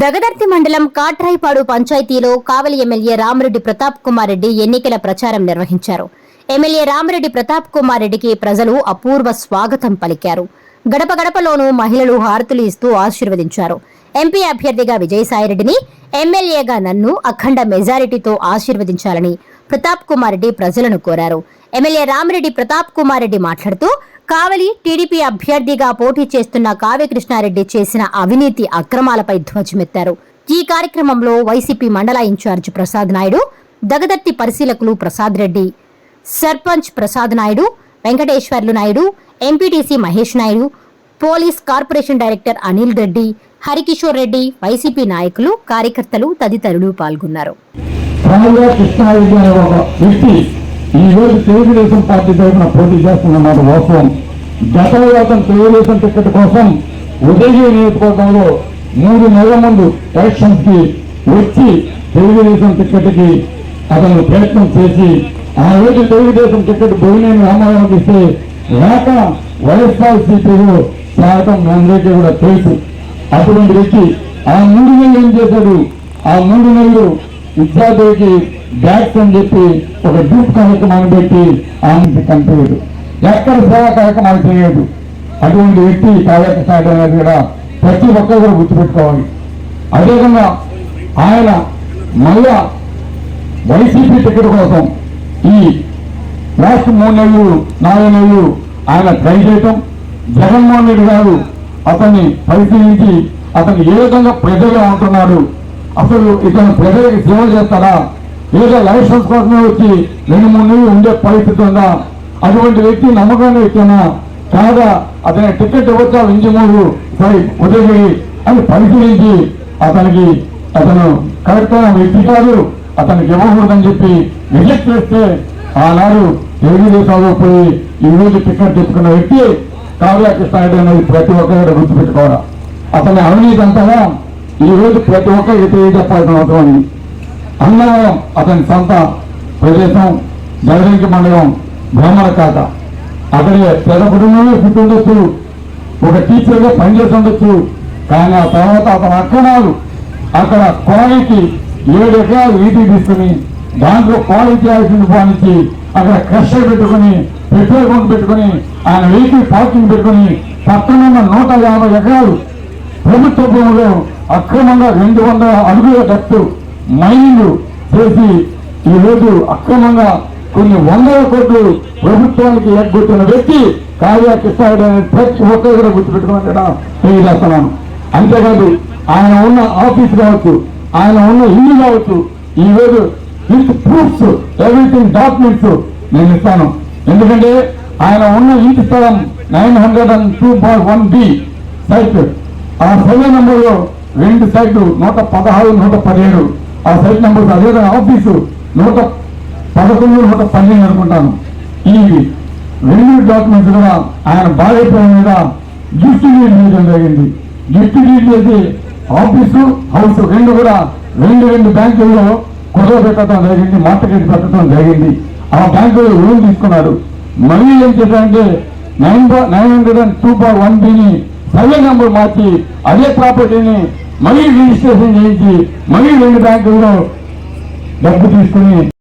దగదర్తి మండలం కాట్రాయిపాడు పంచాయతీలో కావలి ఎమ్మెల్యే రామరెడ్డి ప్రతాప్ కుమార్ రెడ్డి ఎన్నికల ప్రచారం నిర్వహించారు. ఎమ్మెల్యే రామరెడ్డి ప్రతాప్ కుమార్ రెడ్డికి ప్రజలు అపూర్వ స్వాగతం పలికారు. గడప గడపలోనూ మహిళలు హారతులు ఇస్తూ ఆశీర్వదించారు. ఎంపీ అభ్యర్థిగా విజయసాయిరెడ్డిని ఎమ్మెల్యేగా నన్ను అఖండ మెజారిటీతో ఆశీర్వదించాలని ప్రతాప్ కుమార్ రెడ్డి ప్రజలను కోరారు. ఎమ్మెల్యే రామిరెడ్డి ప్రతాప్ కుమార్ రెడ్డి మాట్లాడుతూ కావలి టీడీపీ అభ్యర్థిగా పోటీ చేస్తున్న కావ్యకృష్ణారెడ్డి చేసిన అవినీతి అక్రమాలపై ధ్వజమెత్తారు. ఈ కార్యక్రమంలో వైసీపీ మండల ఇన్ఛార్జ్ ప్రసాద్ నాయుడు దగదత్తి పరిశీలకులు Prasad Reddy sarpanch Prasad Naidu Venkateswarlu Naidu MPTC Mahesh Naidu police corporation director Anil Reddy Harikishore Reddy YCP నాయకులు కార్యకర్తలు తదితరులు పాల్గొన్నారు. ఈరోజు ఈ రోజు తెలుగుదేశం పార్టీ తరఫున పోటీ చేస్తున్నమాట వాస్తవం. గతంలో అతను తెలుగుదేశం టికెట్ కోసం ఉదయగిరి నియోజకవర్గంలో మూడు నెలల ముందు ఎలక్షన్స్కి వచ్చి తెలుగుదేశం టికెట్కి అతను ప్రయత్నం చేసి ఆ రోజు తెలుగుదేశం టికెట్ భోగినేని రామారావుకి ఇస్తే లేక వైఎస్ఆర్ సిపిలో స్వాగతం మీ అందరికీ కూడా తెలుసు. అటువంటి వ్యక్తి ఆ మూడు నెలలు ఏం చేశాడు? ఆ మూడు నెలలు విద్యార్థులకి బ్యాగ్స్ అని చెప్పి ఒక గ్రూప్ కార్యక్రమాన్ని పెట్టి ఆమెకి కనిపించదు ఎక్కడ సేవా కార్యక్రమాలు చేయలేదు అటువంటి వ్యక్తి కార్యకృష్ణ అనేది కూడా ప్రతి ఒక్కరు కూడా గుర్తుపెట్టుకోవాలి. అదేవిధంగా ఆయన మళ్ళా వైసీపీ టికెట్ కోసం ఈ లాస్ట్ మూడు నెలలు నాలుగు నెలలు ఆయన ట్రై చేయటం. జగన్మోహన్ రెడ్డి గారు అతన్ని పరిశీలించి అతను ఏ విధంగా ప్రజలుగా ఉంటున్నాడు అసలు ఇతను ప్రజలకు సేవ చేస్తారా ఏదో లైసెన్స్ కోసమే వచ్చి రెండు మూడు నెలలు ఉండే పరిస్థితి ఉందా అటువంటి వ్యక్తి నమ్మకాన్ని వ్యక్తినా కాదా? అతని టికెట్ ఇవ్వచ్చా? ఇంజమూరు సరే ఉదయగిరి అని పరిశీలించి అతనికి అతను కరెక్ట్ అయిన వ్యక్తి కాదు అతనికి ఇవ్వకూడదని చెప్పి రిజెక్ట్ చేస్తే ఆనాడు తెలుగుదేశంలో పోయి ఈ రోజు టికెట్ తెచ్చుకున్న వ్యక్తి కావ్య కృష్ణారెడ్డి అనేది ప్రతి ఒక్కరు గుర్తుపెట్టుకోవడం అతని అవినీతి అంతగా ఈ రోజు ప్రతి ఒక్కరికి తెలియజెప్పాల్సిన అవసరం ఉంది. అన్నవరం అతని సొంత ప్రదేశం జగదంకి మండలం బ్రాహ్మణ కాక అతని పెద్ద కుటుంబంలో పుట్టిండొచ్చు ఒక టీచర్గా పనిచేసి ఉండొచ్చు కానీ ఆ తర్వాత అతని అక్కడాలు అక్కడ క్వాలిటీ ఏడు ఎకరాలు వీటి తీసుకుని దాంట్లో క్వాలిటీ చేయాల్సింది పాలించి అక్కడ క్రషర్ పెట్టుకుని పెట్రోల్ బంక్ పెట్టుకుని ఆయన వెహికల్ పార్కింగ్ పెట్టుకుని పక్కన ఉన్న నూట యాభై ఎకరాలు ప్రభుత్వ భూములు అక్రమంగా రెండు వందల అడుగుల డప్పు మైనింగ్ చేసి ఈ రోజు అక్రమంగా కొన్ని వందల కోట్లు ప్రభుత్వానికి ఎగ్గొట్టిన వ్యక్తి కావ్య కృష్ణారెడ్డి అనే ప్రతి ఒక్కరు కూడా గుర్తుపెట్టుకోమని కూడా తెలియజేస్తున్నాను. అంతేకాదు ఆయన ఉన్న ఆఫీస్ కావచ్చు ఆయన ఉన్న ఇల్లు కావచ్చు ఈ రోజు విత్ ప్రూఫ్స్ ఎవ్రీథింగ్ డాక్యుమెంట్స్ నేను ఇస్తాను. ఎందుకంటే ఆయన ఉన్న ఇంటి స్థలం nine hundred and two bar one B site. ఆ సర్వే నెంబర్లో రెండు సైట్లు నూట పదహారు నూట పదిహేడు ఆ సైట్ నెంబర్ అదేవిధంగా ఆఫీసు నూట పదకొండు నూట పన్నెండు అనుకుంటాను. ఈ రెండు డాక్యుమెంట్స్ కూడా ఆయన బాధైపోయిన మీద గిఫ్ట్ డీడ్ చేయడం జరిగింది. గిఫ్ట్ డీడ్ చేసి ఆఫీసు హౌస్ రెండు కూడా రెండు రెండు బ్యాంకుల్లో కుదవ పెట్టడం జరిగింది మార్కెట్ పెట్టడం జరిగింది. ఆ బ్యాంకులో లోన్ తీసుకున్నాడు. మళ్ళీ ఏం చేశారంటే nine nine hundred and two bar one బిని survey number మార్చి అదే ప్రాపర్టీని మళ్ళీ రిజిస్ట్రేషన్ చేయించి మళ్ళీ రెండు బ్యాంకుల్లో డబ్బు తీసుకుని